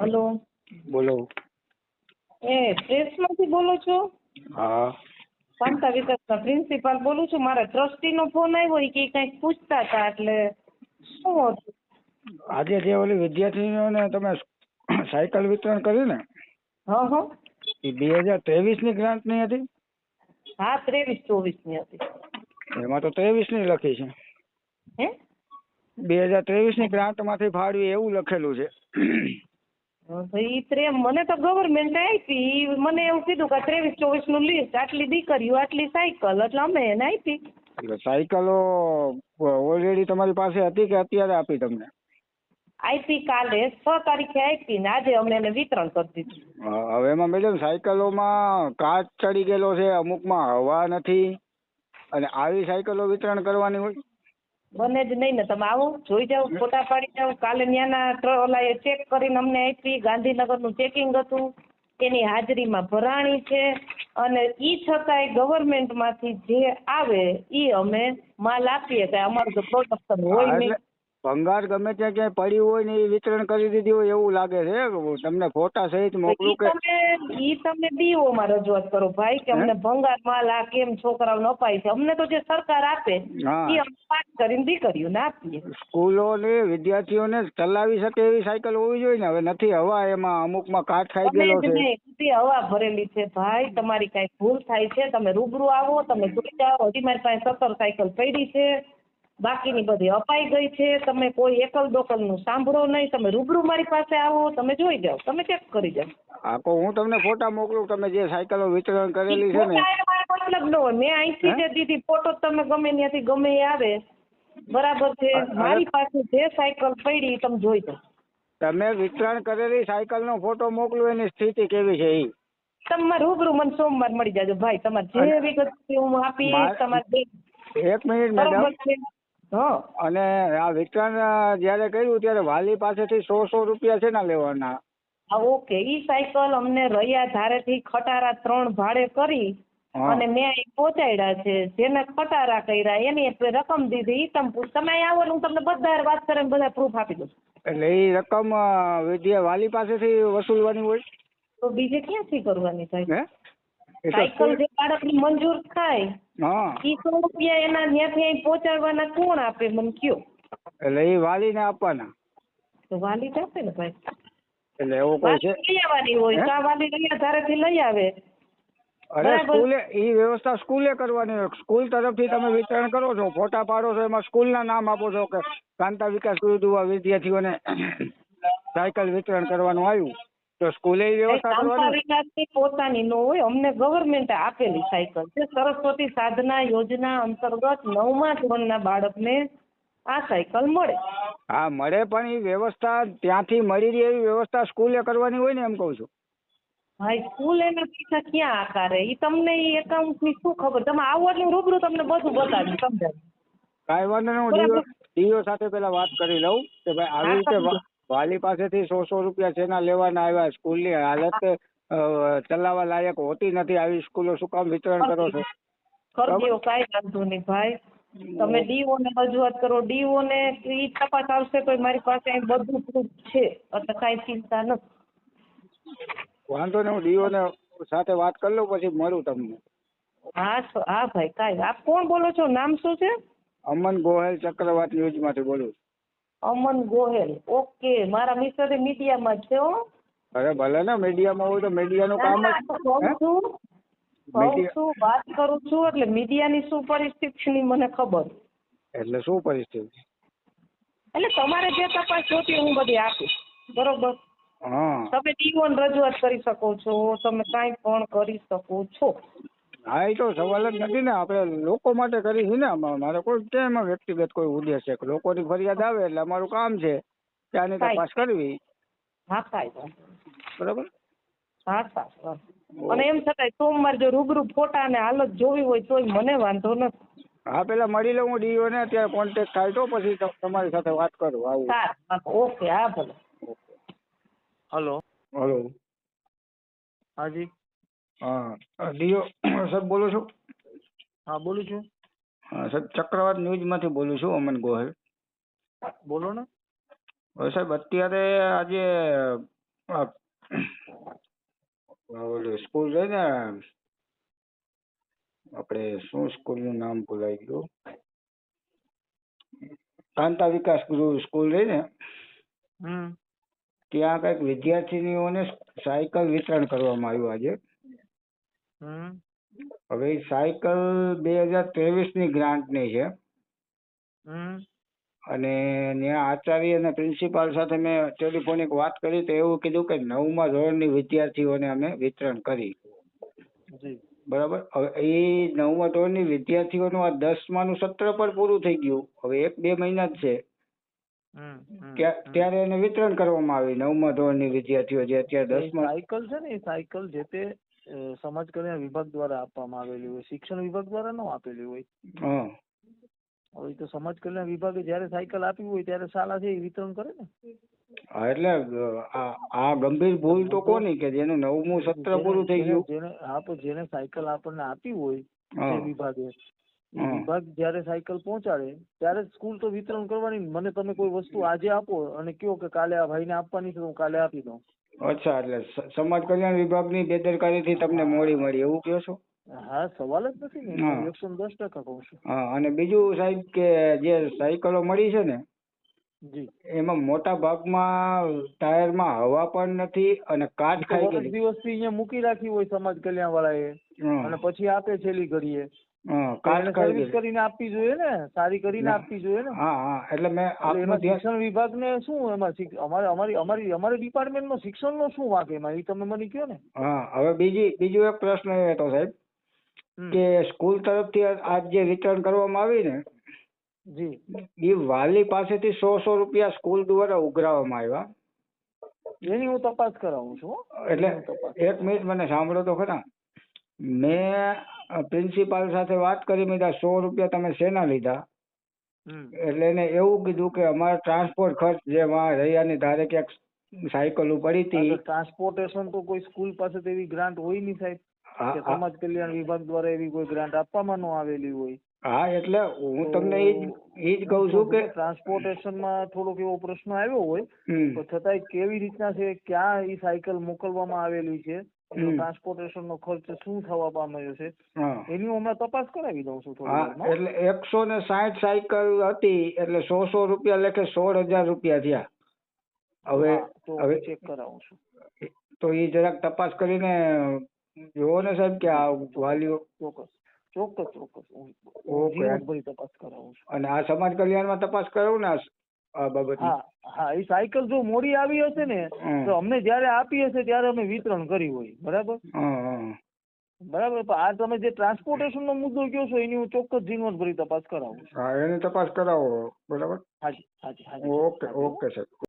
Hello. બોલો. એ પ્રેસમાંથી બોલો છો? હા. શાંતા વિકાસના પ્રિન્સિપાલ બોલું છું. મારા ટ્રસ્ટીનો ફોન આવ્યો કે કંઈક પૂછતા હતા એટલે શું હતું? આજે જે ઓલી વિદ્યાર્થીઓને તમે સાયકલ વિતરણ કર્યું ને હા હા. એ બે હજાર ત્રેવીસની ગ્રાન્ટની હતી? હા ત્રેવીસ ચોવીસની હતી. એમાં તો ત્રેવીસની લખી છે. હે? બે હજાર ત્રેવીસની ગ્રાન્ટમાંથી ફાળવી એવું લખેલું છે. તો ઈ ત્રે મને તો ગવર્મેન્ટ આપી ઈ મને એવું કીધું કે ત્રેવીસ ચોવીસનું લિસ્ટ આટલી દીકરીઓ આટલી સાયકલ એટલે અમે એને આપી. એટલે સાયકલો ઓલરેડી તમારી પાસે હતી કે અત્યારે આપી તમને? આપી કાલે છ તારીખે આપી ને આજે અમને એને વિતરણ કરી દીધું. હવે એમાં મેડમ સાયકલોમાં કાચ ચડી ગયેલો છે અમુકમાં હવા નથી. અને આવી સાયકલો વિતરણ કરવાની હોય બને જ નહીં ને. તમે આવો જોઈ જાઓ ફોટા પાડી જાઓ. કાલે ત્યાંના ઓલા એ ચેક કરીને અમને આપી. ગાંધીનગરનું ચેકિંગ હતું. એની હાજરીમાં ભરાણી છે. અને ઈ છતાંય ગવર્મેન્ટમાંથી જે આવે ઈ અમે માલ આપીએ. કે અમારું તો પ્રોડક્શન હોય નહીં. ભંગાર ગમે ત્યાં ક્યાંય પડી હોય ને એ વિતરણ કરી દીધી હોય એવું લાગે છે. તમને ફોટા સહિત મોકલું કે ઈ તમે ડીઓમાં રજૂઆત કરો ભાઈ કે અમને ભંગાર માલ આ કેમ છોકરાઓને અપાય છે. અમને તો જે સરકાર આપે. ઈ અમે પાસ કરીને દીકરીઓને આપીએ. સ્કૂલોને વિદ્યાર્થીઓને ચલાવી શકે એવી સાયકલ હોવી જોઈએ ને? હવે નથી હવા એમાં અમુકમાં કાટ ખાઈ ગયેલો છે. હવા ભરેલી છે ભાઈ. તમારી કઈ ભૂલ થાય છે તમે રૂબરૂ આવો તમે જોઈ જાઓ. હજી મારી પાસે સત્તર સાયકલ પડી છે. બાકીની બધી અપાઈ ગઈ છે. તમે કોઈ એકલ દોકલનું સાંભળો નહીં. તમે રૂબરૂ મારી પાસે આવો. તમે જોઈ જાઓ. તમે ચેક કરી જાઓ. આખો હું તમને ફોટા મોકલું. તમે જે સાયકલો વિતરણ કરેલી છે ને. મતલબ ન હોય. મેં અહીંથી જે દીધી ફોટો તમે ગમે ત્યાંથી ગમે એ આવે. બરાબર છે. મારી પાસે જે સાયકલ પડી તમે જોઈ જાઓ. તમે વિતરણ કરેલી સાયકલનો ફોટો મોકલો. એની સ્થિતિ કેવી છે એ તમે રૂબરૂ મને સોમવાર મળી જાજો. ભાઈ તમારે જે વિગત હું આપી મારે- તમારે એક મિનિટ મેડમ. હા અને આ વિતરણ જયારે કર્યું ત્યારે વાલી પાસેથી સો સો રૂપિયા છે ને લેવાના. હા ઓકે. ઈ સાયકલ અમને રૈયા ધારેથી ખટારા ત્રણ ભાડે કરી અને મેં પહોંચાડ્યા છે. જેને ખટારા કર્યા એની રકમ દીધી. ઈ તમે તમે અહીં આવો ને હું તમને બધા વાત કરીને બધા પ્રૂફ આપી દઉં એટલે એ રકમ વિદ્યા વાલી પાસેથી વસૂલવાની હોય? તો બીજે ક્યાંથી કરવાની થાય? સાયકલ જે બાળકની મંજૂર થાય હા. ઈ સો રૂપિયા એના ત્યાંથી અહીં પહોંચાડવાના કોણ આપે મને કયો? એટલે એ વાલીને આપવાના. તો વાલી જ આપે ને ભાઈ? એટલે એવું કોઈ છે? લઈ આવવાની હોય તો કા વાલી રૈયા ધારેથી લઈ આવે. અરે સ્કૂલે એ વ્યવસ્થા સ્કૂલે કરવાની હોય. સ્કૂલ તરફથી તમે વિતરણ કરો છો ફોટા પાડો છો એમાં સ્કૂલના નામ આપો છો કે કાંતા વિકાસ ગુરુદુઆ વિદ્યાર્થીઓને સાયકલ વિતરણ કરવાનું આવ્યું. તો સ્કૂલે એ વ્યવસ્થા કરવાની? પોતાની નો હોય અમને ગવર્મેન્ટે આપેલી સાયકલ છે. સરસ્વતી સાધના યોજના અંતર્ગત નવમા ધોરણના બાળકને આ સાયકલ મળે. હા મળે પણ એ વ્યવસ્થા ત્યાંથી મળી રહી એવી વ્યવસ્થા સ્કૂલે કરવાની હોય ને એમ કહું છું. ભાઈ સ્કૂલ એના પૈસા ક્યાં આકારે એ તમને એકાઉન્ટની શું ખબર? તમે આવો એટલે હું રૂબરૂ તમને બધું બતાવી સમજાવી કાંઈ વાંધો નહીં હું ડીઓ સાથે પેલા વાત કરી લઉં કે ભાઈ આવી રીતે વાલી પાસેથી સો સો રૂપિયા છેના લેવાના આવ્યા સ્કૂલની હાલત ચલાવવા લાયક હોતી નથી. આવી સ્કૂલો શું કામ વિતરણ કરો છો? કરજો કાંઈ વાંધો નહીં ભાઈ. તમે ડીઓ ને રજૂઆત કરો. ડીઓ ને ઈ તપાસ આવશે તો મારી પાસે અહીં બધું પ્રૂફ છે. એટલે કાંઈ ચિંતા નથી. વાંધો નહીં હું ડીઓ ને સાથે વાત કરી લઉં પછી મળું તમને. હા હા ભાઈ કાંઈ આપ કોણ બોલો છો? નામ શું છે? અમન ગોહેલ ચક્રવાત ન્યૂઝમાંથી બોલું અમન ગોહેલ. ઓકે મારા મિત્ર મીડિયામાં છે હો. અરે ભલે ને મીડિયામાં હોય તો મીડિયાનું કામ જ કહું છું. કહું મીડિયા- છું વાત કરું છું એટલે મીડિયાની શું પરિસ્થિતિની મને ખબર? એટલે શું પરિસ્થિતિ? એટલે તમારે જે તપાસ જોતી હું બધી આપીશ. બરોબર? તમે ડીઓને રજૂઆત કરી શકો છો તમે કાંઈ પણ કરી શકો છો. હા એ તો સવાલ જ નથી ને. આપણે લોકો માટે કરી છે ને આમાં. મારે કોઈ એમાં વ્યક્તિગત કોઈ ઉદ્દેશ છે? લોકોની ફરિયાદ આવે એટલે અમારું કામ છે કે આની તપાસ કરવી. હા કાંઈ વાંધો બરાબર? હા સાહેબ. અને એમ છતાંય સોમવાર જો રૂબરૂ ફોટા અને હાલત જોવી હોય તોય મને વાંધો નથી. હા પેલા મળી લઉં હું ડીઓ ને અત્યારે કોન્ટેક્ટ થાય તો પછી તમારી સાથે વાત કરું. આવું. ઓકે હા ભલે. હલો. હલો. હાજી. હા. ડીઓ સાહેબ બોલો છો? હા બોલું છું. હા સાહેબ ચક્રવાત ન્યૂઝમાંથી બોલું છું અમન ગોહિલ. બોલો ને. સાહેબ અત્યારે આજે ઓલું સ્કૂલ છે ને આપણે શું સ્કૂલનું નામ ભૂલાઈ ગયું? કાંતા વિકાસ ગૃહ સ્કૂલ રહી ને? ત્યાં કંઈક વિદ્યાર્થીનીઓને સાયકલ વિતરણ કરવામાં આવ્યું આજે. હમ. હવે એ સાયકલ બે હજાર ત્રેવીસની ગ્રાન્ટની છે. હમ. અને ત્યાં આચાર્ય અને પ્રિન્સિપાલ સાથે મેં ટેલિફોનિક વાત કરી તો એવું કીધું કે નવમા ધોરણની વિદ્યાર્થીઓને અમે વિતરણ કરી. જી. બરાબર? હવે એ નવમા ધોરણની વિદ્યાર્થીઓનું આ દસમાનું સત્ર પણ પૂરું થઈ ગયું. હવે એક બે મહિના જ છે. ત્યારે એને વિતરણ કરવામાં આવી નવમા ધોરણની વિદ્યાર્થીઓ જે અત્યારે દસમા સાયકલ છે ને એ સાયકલ જે તે સમાજ કલ્યાણ વિભાગ દ્વારા આપવામાં આવેલી હોય શિક્ષણ વિભાગ દ્વારા ન આપેલી હોય. હવે તો સમાજ કલ્યાણ વિભાગે જ્યારે સાયકલ આપી હોય ત્યારે શાળા છે એ વિતરણ કરે ને? હા, એટલે આ ગંભીર ભૂલ તો કોની કે જેનું નવમું સત્ર પૂરું થઈ ગયું? જેને હા પણ જેને સાયકલ આપણને આપી હોય. વિભાગે વિભાગ જ્યારે સાયકલ પહોંચાડે ત્યારે સ્કૂલ તો વિતરણ કરવાની મને તમે કોઈ વસ્તુ આજે આપો અને કયો કે કાલે આ ભાઈને આપવાની છે હું કાલે આપી દઉં. અચ્છા એટલે સમાજ કલ્યાણ વિભાગની બેદરકારીથી તમને મોડી મળી. એવું કહો છો? હા સવાલ જ નથી ને હા. એકસો દસ ટકા કહું છું. હા અને બીજું સાહેબ કે જે સાયકલો મળી છે ને જી. એમાં મોટા ભાગમાં ટાયરમાં હવા પણ નથી અને કાટ ખાઈ વર્ષ ગયેલી દિવસથી અહીંયા મૂકી રાખી હોય સમાજ કલ્યાણ વાળાએ હા, અને પછી આપે છેલ્લી ઘડીએ. ખાઈ સર્વિસ કરીને આપવી જોઈએ ને સારી કરીને આપવી જોઈએ ને. હા હા એટલે મેં એમાં શિક્ષણ વિભાગને શું એમાં અમારે અમારી અમારી અમારી ડિપાર્ટમેન્ટમાં શિક્ષણનો શું વાંક એમાં? એ તમે મને કહો ને. હા હવે બીજી બીજો એક પ્રશ્ન એ હતો સાહેબ કે સ્કૂલ તરફથી આજ જે વિતરણ કરવામાં આવી ને જી. એ વાલી પાસેથી સો સો રૂપિયા સ્કૂલ દ્વારા ઉઘરાવવામાં આવ્યા. એની હું તપાસ કરાવું છું એટલે એક મિનિટ મને સાંભળો તો ખરા. મેં પ્રિન્સિપાલ સાથે વાત કરી મેં કીધું, સો રૂપિયા તમે શેના લીધા? હમ. એટલે એને એવું કીધું કે અમારો ટ્રાન્સપોર્ટ ખર્ચ જે માં રૈયાની ધારે ક્યાંક સાયકલ પડી હતી. ટ્રાન્સપોર્ટેશન તો કોઈ સ્કૂલ પાસે તો એવી ગ્રાન્ટ હોય નહીં સાહેબ હા, કે હા, સમાજ કલ્યાણ વિભાગ દ્વારા એવી કોઈ ગ્રાન્ટ આપવામાં ન આવેલી હોય. હા એટલે હું તમને એ જ ઈ જ કહું છું કે ટ્રાન્સપોર્ટેશનમાં થોડોક એવો પ્રશ્ન આવ્યો હોય હમ, તો છતાંય કેવી રીતના છે ક્યાં એ સાયકલ મોકલવામાં આવેલી છે. ટ્રાન્સપોર્ટેશન નો ખર્ચ શું થવા પામ્યો છે? એની હું હમણાં તપાસ કરાવી દઉં છું થોડી એટલે એકસો ને સાઠ સાયકલ હતી એટલે સો સો રૂપિયા લેખે સોળ હજાર રૂપિયા થયા. હવે હવે ચેક કરાવું છું. તો એ જરાક તપાસ કરીને જુઓ ને સાહેબ કે આ વાલીઓ ચોક્કસ. ચોક્કસ ચોક્કસ. હું તપાસ કરાવું છું. અને આ સમાજ કલ્યાણમાં તપાસ કરાવું ને આ હા હા એ સાયકલ જો મોડી આવી હશે ને તો અમને જ્યારે આપી હશે ત્યારે અમે વિતરણ કરી હોય બરાબર? બરાબર પણ આ તમે જે ટ્રાન્સપોર્ટેશન નો મુદ્દો કહો છો એની હું ચોક્કસ ઝીણવટભરી તપાસ કરાવું હા એની તપાસ કરાવો બરાબર? હાજી હાજી હાજી ઓકે ઓકે સાહેબ.